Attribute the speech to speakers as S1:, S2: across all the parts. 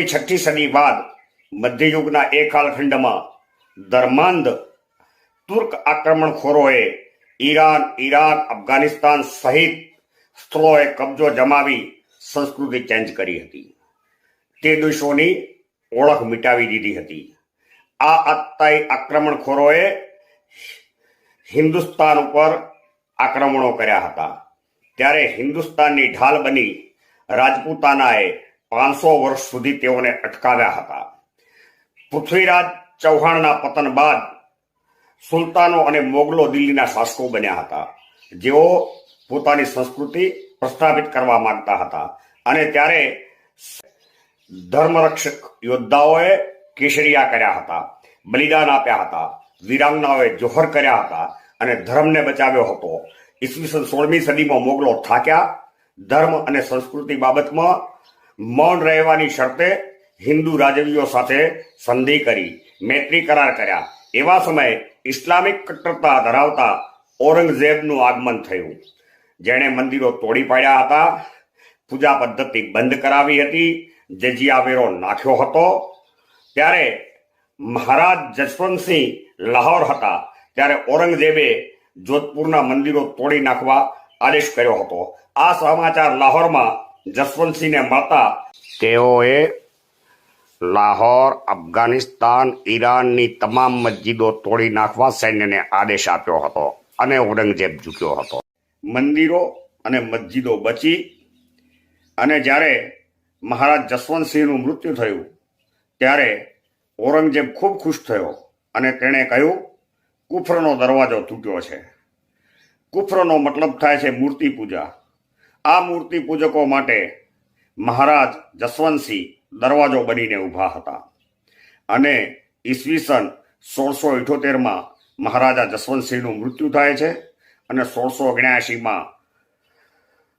S1: છઠ્ઠી સદી બાદ મધ્યયુગના એ કાલખંડમાં ધર્માંધ તુર્ક આક્રમણખોરોએ ઈરાન, ઈરાક, અફઘાનિસ્તાન સહિત સ્થળોએ કબજો જમાવી સંસ્કૃતિ ચેન્જ કરી હતી. તે દેશોની ઓળખ મિટાવી દીધી હતી. આ આત્તાઈ આક્રમણખોરોએ હિન્દુસ્તાન ઉપર આક્રમણો કર્યા હતા. ત્યારે હિન્દુસ્તાનની ઢાલ બની રાજપૂતાનાએ પાંચસો વર્ષ સુધી તેઓને અટકાવ્યા હતા. પૃથ્વીરાજ ચૌહાણના પતન બાદ સુલતાનો અને મોગલો દિલ્હીના શાસકો બન્યા હતા. જેઓ પોતાની સંસ્કૃતિ પ્રસ્થાપિત કરવા માંગતા હતા અને ત્યારે ધર્મરક્ષક યોદ્ધાઓએ કેસરિયા કર્યા હતા, બલિદાન આપ્યા હતા, વીરાંગનાઓએ જોહર કર્યા હતા અને ધર્મને બચાવ્યો હતો. ઈસવીસન સોળમી સદીમાં મોગલો થાક્યા. ધર્મ અને સંસ્કૃતિ બાબતમાં મૌન રહેવાની શરતે હિન્દુ રાજવીઓ સાથે સંધિ કરી, મૈત્રી કરાર કર્યા. એવા સમયે ઇસ્લામિક કટ્ટરતા ધરાવતા ઔરંગઝેબનું આગમન થયું. જેણે મંદિરો તોડી પાડ્યા હતા, પૂજા પદ્ધતિ બંધ કરાવી હતી જજિયા વેરો નાખ્યો હતો. ત્યારે મહારાજ જસવંતસિંહ લાહોર હતા, ત્યારે ઔરંગઝેબે જોધપુરના મંદિરો તોડી નાખવા આદેશ કર્યો હતો. આ સમાચાર લાહોરમાં જસવંતસિંહને મળતા તેઓએ લાહોર અફઘાનિસ્તાન ઈરાનની તમામ મસ્જિદો તોડી નાખવા સૈન્યને આદેશ આપ્યો હતો અને ઔરંગઝેબ ઝૂક્યો હતો. મંદિરો અને મસ્જિદો બચી અને જ્યારે મહારાજ જસવંતસિંહનું મૃત્યુ થયું ત્યારે ઔરંગઝેબ ખૂબ ખુશ થયો અને તેણે કહ્યું કુફરનો દરવાજો તૂટ્યો છે. કુફરનો મતલબ થાય છે મૂર્તિ પૂજા. આ મૂર્તિ પૂજકો માટે મહારાજ જસવંતસિંહ દરવાજો બનીને ઊભા હતા. અને ઈસવીસન સોળસો ઇઠોતેરમાં મહારાજા જસવંતસિંહનું મૃત્યુ થાય છે અને સોળસો ઓગણ્યાસીમાં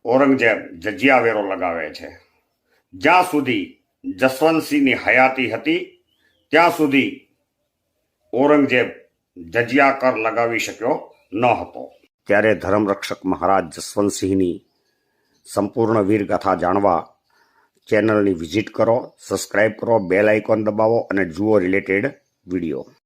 S1: ઔરંગઝેબ જજિયા વેરો લગાવે છે. જ્યાં સુધી જસવંતસિંહની હયાતી હતી, ત્યાં સુધી ઔરંગઝેબ જજિયા કર લગાવી શક્યો ન હતો. ત્યારે ધર્મરક્ષક મહારાજ જસવંતસિંહની સંપૂર્ણ વીરકથા જાણવા ચેનલની વિઝિટ કરો સબસ્ક્રાઈબ કરો, બેલ આઇકોન દબાવો અને જુઓ રિલેટેડ વીડિયો.